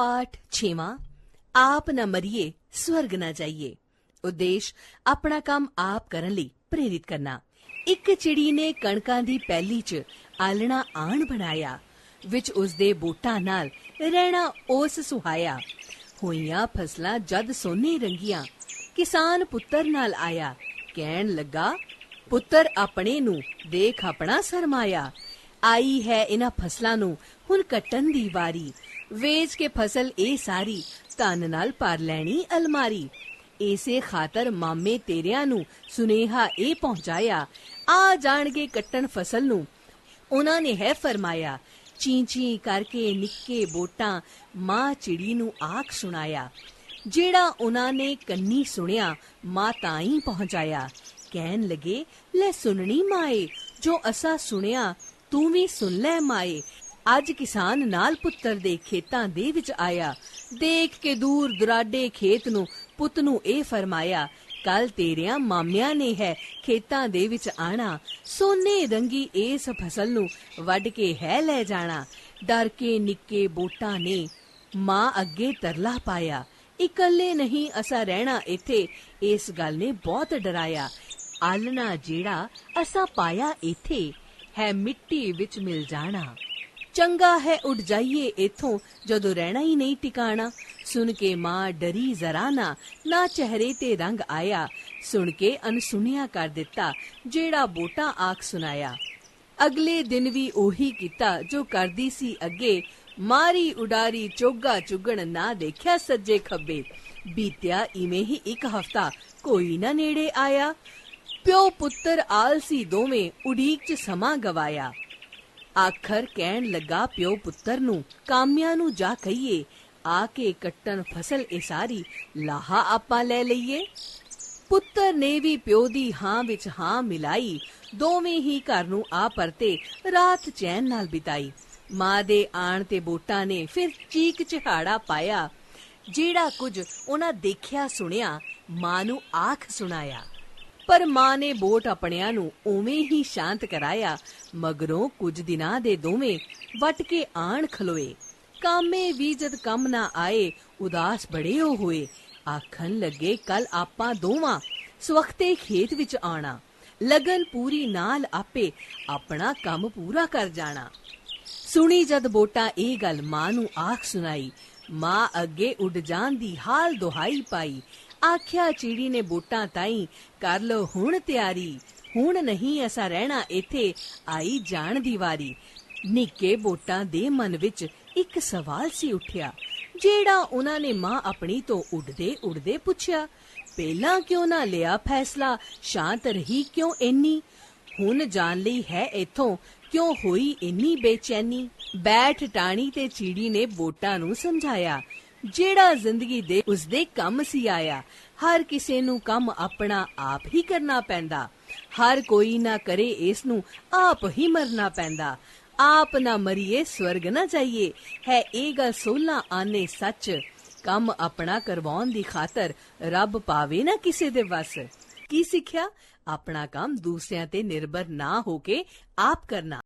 ਪਾਠ 6ਵਾਂ ਆਪ ਨਾ ਮਰੀਏ, ਸਵਰਗ ਨਾ ਜਾਈਏ। ਉਦੇਸ਼, ਆਪਣਾ ਕੰਮ ਆਪ ਕਰਨ ਲਈ ਪ੍ਰੇਰਿਤ ਕਰਨਾ। ਇੱਕ ਚਿੜੀ ਨੇ ਕਣਕਾਂ ਦੀ ਪੈਲੀ 'ਚ ਆਲਣਾ ਆਣ ਬਣਾਇਆ, ਵਿੱਚ ਉਸਦੇ ਬੂਟਾਂ ਨਾਲ ਰਹਿਣਾ ਉਸ ਸੁਹਾਇਆ। ਹੋਈਆਂ ਫਸਲਾਂ ਜਦ ਸੋਨੇ ਰੰਗੀਆਂ, ਕਿਸਾਨ ਪੁੱਤਰ ਨਾਲ ਆਇਆ। ਕਹਿਣ ਲੱਗਾ, ਪੁੱਤਰ ਆਪਣੇ ਨੂੰ ਦੇਖ ਆਪਣਾ ਸਰਮਾਇਆ ਆਈ ਹੈ ਇਹਨਾਂ ਫਸਲਾਂ ਨੂੰ, ਹੁਣ ਕੱਟਣ ਦੀ ਵਾਰੀ। ਵੇਚ ਕੇ ਫਸਲ ਇਹ ਸਾਰੀ, ਧਨ ਨਾਲ ਭਰ ਲੈਣੀ ਅਲਮਾਰੀ। ਇਸੇ ਖਾਤਰ ਮਾਮੇ ਤੇਰਿਆਂ ਨੂੰ ਸੁਨੇਹਾ ਇਹ ਪਹੁੰਚਾਇਆ, ਆ ਜਾਣਗੇ ਕੱਟਣ ਫਸਲ ਨੂੰ। ਉਹਨਾਂ ਨੇ ਹੈ ਫਰਮਾਇਆ ਚੀਂ ਚੀਂ ਕਰਕੇ ਨਿੱਕੇ ਬੋਟਾਂ ਮਾਂ ਚਿੜੀ ਨੂੰ ਆਖ ਸੁਣਾਇਆ। ਜਿਹੜਾ ਉਹਨਾਂ ਨੇ ਕੰਨੀ ਸੁਣਿਆ, ਮਾਂ ਤਾਈਂ ਪਹੁੰਚਾਇਆ। ਕਹਿਣ ਲਗੇ, ਲੈ ਸੁਣਨੀ ਮਾਏ ਜੋ ਅਸਾ ਸੁਣਿਆ ਤੂੰ ਵੀ ਸੁਣ ਲੈ ਮਾਏ। ਅੱਜ ਕਿਸਾਨ ਨਾਲ ਪੁੱਤਰ ਦੇ ਖੇਤਾਂ ਦੇ ਵਿੱਚ ਆਇਆ। ਦੇਖ ਕੇ ਦੂਰ ਦੁਰਾਡੇ ਖੇਤ ਨੂੰ ਪੁੱਤ ਨੂੰ ਇਹ ਫਰਮਾਇਆ ਕੱਲ ਤੇਰਿਆਂ ਮਾਮਿਆਂ ਨੇ ਹੈ ਖੇਤਾਂ ਦੇ ਵਿੱਚ ਆਣਾ। ਸੋਨੇ ਰੰਗੀ ਇਸ ਫਸਲ ਨੂੰ ਵੱਢ ਕੇ ਹੈ ਲੈ ਜਾਣਾ। ਡਰ ਕੇ ਨਿੱਕੇ ਬੋਟਾਂ ਨੇ ਮਾਂ ਅੱਗੇ ਤਰਲਾ ਪਾਇਆ। ਇਕੱਲੇ ਨਹੀਂ ਅਸਾਂ ਰਹਿਣਾ ਇੱਥੇ। ਇਸ ਗੱਲ ਨੇ ਬਹੁਤ ਡਰਾਇਆ। ਆਲਣਾ ਜਿਹੜਾ ਅਸਾਂ ਪਾਇਆ ਇੱਥੇ। ਹੈ ਮਿੱਟੀ ਵਿੱਚ ਮਿਲ ਜਾਣਾ। ਚੰਗਾ ਹੈ ਉੱਡ ਜਾਈਏ ਇਥੋਂ, ਜਦੋਂ ਰਹਿਣਾ ਹੀ ਨਹੀਂ ਟਿਕਾਣਾ। ਸੁਣ ਕੇ ਮਾਂ ਡਰੀ ਜ਼ਰਾ ਨਾ ਨਾ ਚਿਹਰੇ ਤੇ ਰੰਗ ਆਇਆ। ਸੁਣ ਕੇ ਅਨਸੁਣਿਆ ਕਰ ਦਿੱਤਾ, ਜਿਹੜਾ ਬੋਟਾ ਆਖ ਸੁਨਾਇਆ ਅਗਲੇ ਦਿਨ ਵੀ ਉਹੀ ਕੀਤਾ, ਜੋ ਕਰਦੀ ਸੀ ਅੱਗੇ। ਮਾਰੀ ਉਡਾਰੀ ਚੋਗਾ ਚੁਗਣ ਨਾ ਦੇਖਿਆ ਸੱਜੇ ਖੱਬੇ। ਬੀਤਿਆ ਇਵੇਂ ਹੀ ਇੱਕ ਹਫਤਾ, ਕੋਈ ਨਾ ਨੇੜੇ ਆਇਆ। ਪਿਓ ਪੁੱਤਰ ਆਲਸੀ ਦੋਵੇਂ ਉਡੀਕ ਚ ਸਮਾਂ ਗਵਾਇਆ। ਆਖਰ ਕਹਿਣ ਲੱਗਾ ਪਿਓ ਪੁੱਤਰ ਨੂੰ, ਕਾਮਿਆਂ ਨੂੰ ਜਾ ਕਹੀਏ, ਆ ਕੇ ਕੱਟਣ ਫਸਲ ਇਹ ਸਾਰੀ, ਲਾਹਾ ਆਪਾਂ ਲੈ ਲਈਏ? ਪੁੱਤਰ ਨੇ ਵੀ ਪਿਓ ਦੀ ਹਾਂ ਵਿੱਚ ਹਾਂ ਮਿਲਾਈ, ਦੋਵੇਂ ਹੀ ਘਰ ਨੂੰ ਆ ਪਰਤੇ, ਰਾਤ ਚੈਨ ਨਾਲ ਬਿਤਾਈ। ਮਾਂ ਦੇ ਆਣ ਤੇ ਬੋਟਾਂ ਨੇ ਫਿਰ ਚੀਕ ਚਿਹਾੜਾ ਪਾਇਆ। ਜਿਹੜਾ ਕੁਝ ਉਹਨਾਂ ਦੇਖਿਆ ਸੁਣਿਆ, ਮਾਂ ਨੂੰ ਆਖ ਸੁਣਾਇਆ। ਪਰ ਮਾਂ ਨੇ ਬੋਟ ਆਪਣਿਆਂ ਨੂੰ ਉਵੇਂ ਹੀ ਸ਼ਾਂਤ ਕਰਾਇਆ, ਮਗਰੋਂ ਕੁਝ ਦਿਨਾਂ ਦੇ ਦੋਵੇਂ ਵਟ ਕੇ ਆਣ ਖਲੋਏ। ਕਾਮੇ ਵੀ ਜਦ ਕੰਮ ਨਾ ਆਏ, ਉਦਾਸ ਬੜੇ ਹੋ ਹੋਏ। ਆਖਣ ਲੱਗੇ, ਕੱਲ ਆਪਾਂ ਦੋਵਾਂ ਸਵਖਤੇ ਖੇਤ ਵਿੱਚ ਆਣਾ ਲਗਨ ਪੂਰੀ ਨਾਲ ਆਪੇ ਆਪਣਾ ਕੰਮ ਪੂਰਾ ਕਰ ਜਾਣਾ। ਸੁਣੀ ਜਦ ਬੋਟਾ ਇਹ ਗੱਲ ਮਾਂ ਨੂੰ ਆਖ ਸੁਣਾਈ, ਮਾਂ ਅੱਗੇ ਉੱਡ ਜਾਣ ਦੀ ਹਾਲ ਦੁਹਾਈ ਪਾਈ। ਆਖਿਆ ਚਿੜੀ ਨੇ ਬੋਟਾਂ ਤਾਈ, ਕਰ ਲੋ ਹੁਣ ਤਿਆਰੀ। ਹੁਣ ਨਹੀਂ ਐਸਾ ਰਹਿਣਾ ਇੱਥੇ, ਆਈ ਜਾਣ ਦੀ ਵਾਰੀ। ਨਿੱਕੇ ਬੋਟਾਂ ਦੇ ਮਨ ਵਿੱਚ ਇੱਕ ਸਵਾਲ ਸੀ ਉੱਠਿਆ, ਜਿਹੜਾ ਉਹਨਾਂ ਨੇ ਮਾਂ ਆਪਣੀ ਤੋਂ ਉੱਡਦੇ ਉੱਡਦੇ ਪੁੱਛਿਆ, ਪਹਿਲਾਂ ਕਿਉਂ ਨਾ ਲਿਆ ਫੈਸਲਾ? ਸ਼ਾਂਤ ਰਹੀ ਕਿਉਂ ਇੰਨੀ? ਹੁਣ ਜਾਣ ਲਈ ਹੈ ਇਥੋਂ, ਕਿਉਂ ਹੋਈ ਇੰਨੀ ਬੇਚੈਨੀ? ਬੈਠ ਟਾਣੀ ਤੇ ਚੀੜੀ ਨੇ ਵੋਟਾਂ ਨੂੰ ਸਮਝਾਇਆ ਜਿਹੜਾ ਜ਼ਿੰਦਗੀ ਦੇ ਉਸਦੇ ਕੰਮ ਸੀ ਆਇਆ, ਹਰ ਕਿਸੇ ਨੂੰ ਕੰਮ ਆਪਣਾ ਆਪ ਹੀ ਕਰਨਾ ਪੈਂਦਾ। ਹਰ ਕੋਈ ਨਾ ਕਰੇ ਇਸ ਨੂੰ, ਆਪ ਹੀ ਮਰਨਾ ਪੈਂਦਾ। ਆਪ ਨਾ ਮਰੀਏ, ਸਵਰਗ ਨਾ ਜਾਈਏ। ਹੈ ਇਹ ਗੱਲ ਸੋਲਾ ਆਨੇ ਸੱਚ। ਕੰਮ ਆਪਣਾ ਕਰਵਾਉਣ ਦੀ ਖਾਤਰ ਰੱਬ ਪਾਵੇ ਨਾ ਕਿਸੇ ਦੇ ਵਸ। ਕੀ ਸਿੱਖਿਆ? ਆਪਣਾ ਕੰਮ ਦੂਸਰਿਆਂ ਤੇ ਨਿਰਭਰ ਨਾ ਹੋ ਕੇ ਆਪ ਕਰਨਾ।